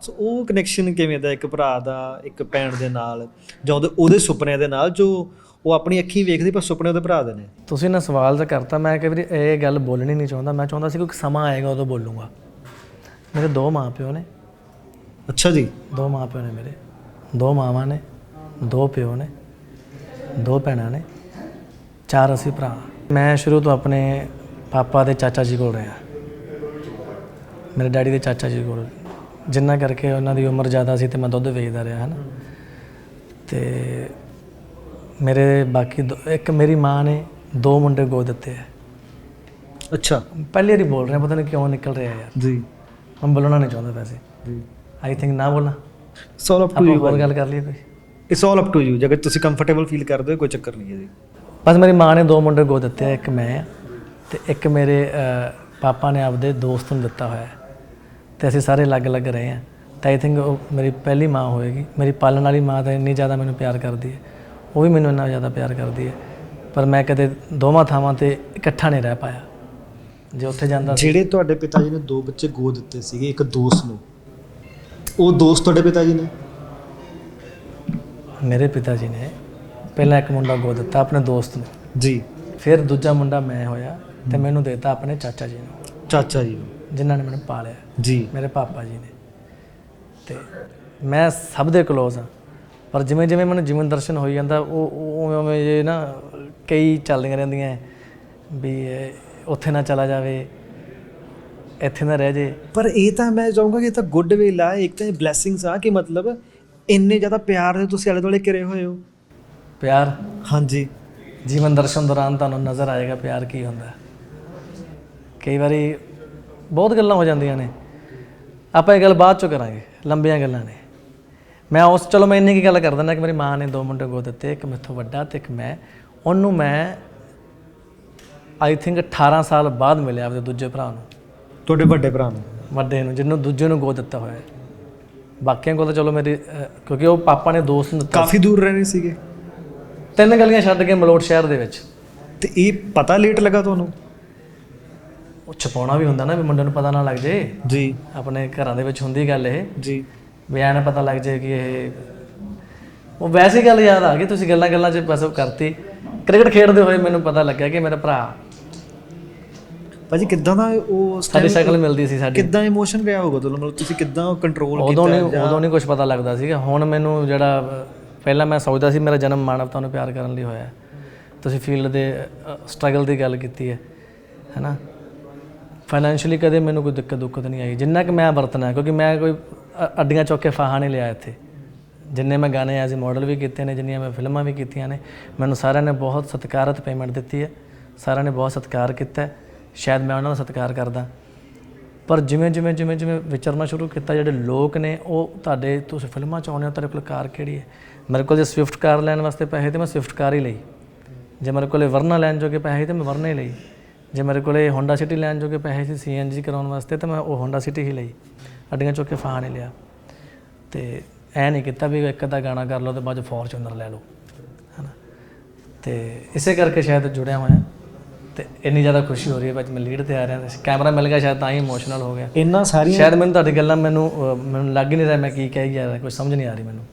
ਸੋ ਉਹ ਕਨੈਕਸ਼ਨ ਕਿਵੇਂ ਦਾ ਇੱਕ ਭਰਾ ਦਾ ਇੱਕ ਭੈਣ ਦੇ ਨਾਲ ਜਾਂ ਉਹਦੇ ਉਹਦੇ ਸੁਪਨਿਆਂ ਦੇ ਨਾਲ ਜੋ ਉਹ ਆਪਣੀ ਅੱਖੀਂ ਵੇਖਦੀ ਪਰ ਸੁਪਨੇ ਉਹਦੇ ਭਰਾ ਦੇ ਨੇ? ਤੁਸੀਂ ਨਾ ਸਵਾਲ ਤਾਂ ਕਰਤਾ ਮੈਂ ਕਈ ਵਾਰੀ ਇਹ ਗੱਲ ਬੋਲਣੀ ਨਹੀਂ ਚਾਹੁੰਦਾ। ਮੈਂ ਚਾਹੁੰਦਾ ਸੀ ਕੋਈ ਸਮਾਂ ਆਏਗਾ ਉਦੋਂ ਬੋਲੂੰਗਾ। ਮੇਰੇ ਦੋ ਮਾਂ ਪਿਓ ਨੇ। ਅੱਛਾ ਜੀ। ਦੋ ਮਾਂ ਪਿਓ ਨੇ ਮੇਰੇ। ਦੋ ਮਾਵਾਂ ਨੇ ਦੋ ਪਿਓ ਨੇ ਦੋ ਭੈਣਾਂ ਨੇ ਚਾਰ ਅਸੀਂ ਭਰਾ। ਮੈਂ ਸ਼ੁਰੂ ਤੋਂ ਆਪਣੇ ਪਾਪਾ ਦੇ ਚਾਚਾ ਜੀ ਕੋਲ ਰਿਹਾ। ਮੇਰੇ ਡੈਡੀ ਦੇ ਚਾਚਾ ਜੀ ਕੋਲ। ਜਿੰਨਾ ਕਰਕੇ ਉਹਨਾਂ ਦੀ ਉਮਰ ਜ਼ਿਆਦਾ ਸੀ ਤੇ ਮੈਂ ਦੁੱਧ ਵੇਚਦਾ ਰਿਹਾ ਹਨ। ਤੇ ਮੇਰੇ ਬਾਕੀ ਦੋ- ਇੱਕ ਮੇਰੀ ਮਾਂ ਨੇ ਦੋ ਮੁੰਡੇ ਗੋਦ ਦਿੱਤੇ ਹੈ ਅੱਛਾ। ਪਹਿਲੀ ਵਾਰੀ ਬੋਲ ਰਿਹਾ ਪਤਾ ਨਹੀਂ ਕਿਉਂ ਨਿਕਲ ਰਿਹਾ ਯਾਰ। ਜੀ। ਮੈਂ ਬੋਲਣਾ ਨਹੀਂ ਚਾਹੁੰਦਾ ਵੈਸੇ। ਜੀ। ਆਈ ਥਿੰਕ ਨਾ ਬੋਲਣਾ ਇਟਸ ਆਲ ਅਪ ਟੂ ਆਪਾਂ ਯੂ ਹੋਰ ਗੱਲ ਕਰ ਲਈਏ ਕੋਈ। It's all up to you ਜੇਕਰ ਤੁਸੀਂ ਕੰਫਰਟੇਬਲ ਫੀਲ ਕਰਦੇ ਹੋ ਕੋਈ ਚੱਕਰ ਨਹੀਂ ਹੈ ਜੀ। ਬਸ ਮੇਰੀ ਮਾਂ ਨੇ ਦੋ ਮੁੰਡੇ ਗੋ ਦਿੱਤੇ ਆ, ਇੱਕ ਮੈਂ ਆ ਤੇ ਇੱਕ ਮੇਰੇ ਅਹ, ਪਾਪਾ ਨੇ ਆਪਦੇ ਦੋਸਤ ਨੂੰ ਦਿੱਤਾ ਹੋਇਆ। ਹੈ। ਤੇ ਅਸੀਂ ਸਾਰੇ ਅਲੱਗ-ਅਲੱਗ ਰਹੇ ਆ ਤਾਂ ਆਈ ਥਿੰਕ ਉਹ ਮੇਰੀ ਪਹਿਲੀ ਮਾਂ ਹੋਏਗੀ। ਮੇਰੀ ਪਾਲਣ ਵਾਲੀ ਮਾਂ ਤਾਂ ਇੰਨੀ ਜ਼ਿਆਦਾ ਮੈਨੂੰ ਪਿਆਰ ਕਰਦੀ ਹੈ। ਉਹ ਵੀ ਮੈਨੂੰ ਇੰਨਾ ਜ਼ਿਆਦਾ ਪਿਆਰ ਕਰਦੀ ਹੈ। ਪਰ ਮੈਂ ਕਦੇ ਦੋਵਾਂ ਥਾਵਾਂ ਤੇ ਇਕੱਠਾ ਨਹੀਂ ਰਹਿ ਪਾਇਆ। ਜੇ ਉੱਥੇ ਜਾਂਦਾ ਸੀ ਜਿਹੜੇ ਤੁਹਾਡੇ ਪਿਤਾ ਜੀ ਨੇ ਦੋ ਬੱਚੇ ਗੋਦ ਦਿੱਤੇ ਸੀਗੇ ਇੱਕ ਦੋਸਤ ਨੂੰ ਉਹ ਦੋਸਤ ਤੁਹਾਡੇ ਪਿਤਾ ਜੀ ਨੇ? ਮੇਰੇ ਪਿਤਾ ਜੀ ਨੇ ਪਹਿਲਾਂ ਇੱਕ ਮੁੰਡਾ ਗੋ ਦਿੱਤਾ ਆਪਣੇ ਦੋਸਤ ਨੂੰ। ਜੀ। ਫਿਰ ਦੂਜਾ ਮੁੰਡਾ ਮੈਂ ਹੋਇਆ ਤੇ ਮੈਨੂੰ ਦਿੱਤਾ ਆਪਣੇ ਚਾਚਾ ਜੀ ਨੂੰ। ਚਾਚਾ ਜੀ ਨੂੰ। ਜਿਨ੍ਹਾਂ ਨੇ ਮੈਨੂੰ ਪਾਲਿਆ। ਜੀ। ਮੇਰੇ ਪਾਪਾ ਜੀ ਨੇ। ਤੇ ਮੈਂ ਸਭ ਦੇ ਕਲੋਜ਼ ਹਾਂ। ਪਰ ਜਿਵੇਂ ਜਿਵੇਂ ਮੈਨੂੰ ਜੀਵਨ ਦਰਸ਼ਨ ਹੋਈ ਜਾਂਦਾ ਉਹ ਉਵੇਂ ਉਵੇਂ ਜੇ ਨਾ ਕਈ ਚੱਲਦੀਆਂ ਰਹਿੰਦੀਆਂ ਵੀ ਉੱਥੇ ਨਾ ਚਲਾ ਜਾਵੇ ਇੱਥੇ ਨਾ ਰਹਿ ਜੇ। ਪਰ ਇਹ ਤਾਂ ਮੈਂ ਚਾਹੂੰਗਾ ਕਿ ਇਹ ਤਾਂ ਗੁੱਡ ਵੇਲ ਆ ਇੱਕ ਤਾਂ ਇਹ ਬਲੇਸਿੰਗਸ ਆ ਕਿ ਮਤਲਬ ਇੰਨੇ ਜ਼ਿਆਦਾ ਪਿਆਰ ਦੇ ਤੁਸੀਂ ਆਲੇ ਦੁਆਲੇ ਘਿਰੇ ਹੋਏ ਹੋ। ਪਿਆਰ? ਹਾਂਜੀ। ਜੀਵਨ ਦਰਸ਼ਨ ਦੌਰਾਨ ਤੁਹਾਨੂੰ ਨਜ਼ਰ ਆਏਗਾ ਪਿਆਰ ਕੀ ਹੁੰਦਾ। ਕਈ ਵਾਰੀ ਬਹੁਤ ਗੱਲਾਂ ਹੋ ਜਾਂਦੀਆਂ ਨੇ। ਆਪਾਂ ਇਹ ਗੱਲ ਬਾਅਦ ਚੋਂ ਕਰਾਂਗੇ ਲੰਬੀਆਂ ਗੱਲਾਂ ਨੇ। ਮੈਂ ਉਸ ਚਲੋ ਮੈਂ ਇੰਨੀ ਕੀ ਗੱਲ ਕਰ ਦਿੰਦਾ ਕਿ ਮੇਰੀ ਮਾਂ ਨੇ ਦੋ ਮੁੰਡੇ ਗੋ ਦਿੱਤੇ ਇੱਕ ਮੈਥੋਂ ਵੱਡਾ ਤੇ ਇੱਕ ਮੈਂ। ਉਹਨੂੰ ਮੈਂ ਆਈ ਥਿੰਕ 18 ਸਾਲ ਬਾਅਦ ਮਿਲਿਆ ਆਪਣੇ ਦੂਜੇ ਭਰਾ ਨੂੰ। ਤੁਹਾਡੇ ਵੱਡੇ ਭਰਾ ਨੂੰ? ਵੱਡੇ ਨੂੰ ਜਿਹਨੂੰ ਦੂਜੇ ਨੂੰ ਗੋ ਦਿੱਤਾ ਹੋਇਆ ਹੈ। ਬਾਕੀਆਂ ਕੋਲ ਤਾਂ ਚਲੋ ਮੇਰੀ ਕਿਉਂਕਿ ਉਹ ਪਾਪਾ ਨੇ ਦੋਸਤ ਨੂੰ ਦਿੱਤਾ। ਕਾਫੀ ਦੂਰ ਰਹਿੰਦੇ ਸੀਗੇ? ਤਿੰਨ ਗਲੀਆਂ ਛੱਡ ਕੇ ਮਲੋਟ ਸ਼ਹਿਰ ਦੇ ਵਿੱਚ। ਤੇ ਇਹ ਪਤਾ ਲੇਟ ਲੱਗਾ ਤੁਹਾਨੂੰ? ਉਹ ਛਪਾਉਣਾ ਵੀ ਹੁੰਦਾ ਨਾ ਵੀ ਮੁੰਡੇ ਨੂੰ ਪਤਾ ਨਾ ਲੱਗ ਜੇ। ਜੀ। ਆਪਣੇ ਘਰਾਂ ਦੇ ਵਿੱਚ ਹੁੰਦੀ ਗੱਲ ਇਹ। ਜੀ। ਵੀ ਐਂ ਨਾ ਪਤਾ ਲੱਗ ਜੇ ਕਿ ਇਹ ਉਹ ਵੈਸੇ ਗੱਲ ਯਾਦ ਆ ਗਈ ਤੁਸੀਂ ਗੱਲਾਂ ਗੱਲਾਂ 'ਚ ਬਸ ਉਹ ਕਰਤੀ। ਕ੍ਰਿਕਟ ਖੇਡਦੇ ਹੋਏ ਮੈਨੂੰ ਪਤਾ ਲੱਗਿਆ ਕਿ ਮੇਰਾ ਭਰਾ ਭਾਜੀ ਕਿੱਦਾਂ ਦਾ ਉਹ ਸਾਡੀ ਸ਼ਕਲ ਮਿਲਦੀ ਸੀ ਸਾਡੀ। ਕਿੱਦਾਂ ਇਮੋਸ਼ਨ ਰਿਹਾ ਹੋਗਾ ਤੁਹਾਨੂੰ? ਮਤਲਬ ਤੁਸੀਂ ਕਿੱਦਾਂ ਕੰਟਰੋਲ ਉਦੋਂ ਨਹੀਂ ਉਦੋਂ ਨਹੀਂ ਕੁਝ ਪਤਾ ਲੱਗਦਾ ਸੀਗਾ। ਹੁਣ ਮੈਨੂੰ ਜਿਹੜਾ ਪਹਿਲਾਂ ਮੈਂ ਸੋਚਦਾ ਸੀ ਮੇਰਾ ਜਨਮ ਮਾਨਵਤਾ ਨੂੰ ਪਿਆਰ ਕਰਨ ਲਈ ਹੋਇਆ। ਤੁਸੀਂ ਫੀਲਡ ਦੇ ਸਟਰਗਲ ਦੀ ਗੱਲ ਕੀਤੀ ਹੈ। ਹੈਨਾ? ਫਾਈਨੈਂਸ਼ੀਅਲੀ ਕਦੇ ਮੈਨੂੰ ਕੋਈ ਦਿੱਕਤ ਦੁੱਕਤ ਨਹੀਂ ਆਈ। ਜਿੰਨਾ ਕਿ ਮੈਂ ਵਰਤਣਾ ਕਿਉਂਕਿ ਮੈਂ ਕੋਈ ਅੱਡੀਆਂ ਚੁੱਕ ਕੇ ਫਾਹਾ ਨਹੀਂ ਲਿਆ ਇੱਥੇ। ਜਿੰਨੇ ਮੈਂ ਗਾਣੇ ਐਜ਼ ਅ ਮਾਡਲ ਵੀ ਕੀਤੇ ਨੇ, ਜਿੰਨੀਆਂ ਮੈਂ ਫਿਲਮਾਂ ਵੀ ਕੀਤੀਆਂ ਨੇ, ਮੈਨੂੰ ਸਾਰਿਆਂ ਨੇ ਬਹੁਤ ਸਤਿਕਾਰਤ ਪੇਮੈਂਟ ਦਿੱਤੀ ਹੈ। ਸਾਰਿਆਂ ਨੇ ਬਹੁਤ ਸਤਿਕਾਰ ਕੀਤਾ ਸ਼ਾਇਦ ਮੈਂ ਉਹਨਾਂ ਦਾ ਸਤਿਕਾਰ ਕਰਦਾ। ਪਰ ਜਿਵੇਂ ਜਿਵੇਂ ਜਿਵੇਂ ਜਿਵੇਂ ਵਿਚਰਨਾ ਸ਼ੁਰੂ ਕੀਤਾ, ਜਿਹੜੇ ਲੋਕ ਨੇ, ਉਹ ਤੁਹਾਡੇ, ਤੁਸੀਂ ਫਿਲਮਾਂ ਚ ਆਉਂਦੇ ਹੋ, ਤੁਹਾਡੇ ਕੋਲ ਕਾਰ ਕਿਹੜੀ ਹੈ? ਮੇਰੇ ਕੋਲ ਜੇ ਸਵਿਫਟ ਕਾਰ ਲੈਣ ਵਾਸਤੇ ਪੈਸੇ ਤੇ ਮੈਂ ਸਵਿਫਟ ਕਾਰ ਹੀ ਲਈ। ਜੇ ਮੇਰੇ ਕੋਲੇ ਵਰਨਾ ਲੈਣ ਜੋਗੇ ਪੈਸੇ ਤੇ ਮੈਂ ਵਰਨਾ ਹੀ ਲਈ। ਜੇ ਮੇਰੇ ਕੋਲੇ ਹੋਂਡਾ ਸਿਟੀ ਲੈਣ ਜੋਗੇ ਪੈਸੇ ਸੀ ਸੀਐਨਜੀ ਕਰਾਉਣ ਵਾਸਤੇ ਤੇ ਮੈਂ ਉਹ ਹੋਂਡਾ ਸਿਟੀ ਹੀ ਲਈ। ਅੱਡੀਆਂ ਚੁੱਕ ਕੇ ਫਾਹਾ ਨਹੀਂ ਲਿਆ। ਤੇ ਐ ਨਹੀਂ ਕੀਤਾ ਵੀ ਇੱਕ ਅੱਧਾ ਗਾਣਾ ਕਰ ਲਓ ਤੇ ਬਾਅਦ ਫੋਰਚੂਨਰ ਲੈ ਲਓ। ਹਨਾ? ਤੇ ਇਸੇ ਕਰਕੇ ਸ਼ਾਇਦ ਜੁੜਿਆ ਹੋਇਆ। ਤੇ ਇੰਨੀ ਜ਼ਿਆਦਾ ਖੁਸ਼ੀ ਹੋ ਰਹੀ ਹੈ ਭਾਜੀ ਮੈਂ ਲੀਡ ਤੇ ਆ ਰਿਹਾ ਕੈਮਰਾ ਮਿਲ ਗਿਆ ਸ਼ਾਇਦ ਤਾਂ ਹੀ ਇਮੋਸ਼ਨਲ ਹੋ ਗਿਆ। ਇੰਨਾ ਸਾਰੀਆਂ ਸ਼ਾਇਦ ਮੈਨੂੰ ਤੁਹਾਡੀ ਗੱਲਾਂ ਮੈਨੂੰ ਮੈਨੂੰ ਲੱਗ ਹੀ ਨਹੀਂ ਰਿਹਾ ਮੈਂ ਕੀ ਕਹਿ ਗਿਆ ਕੁਝ ਸਮਝ ਨਹੀਂ ਆ ਰਹੀ ਮੈਨੂੰ।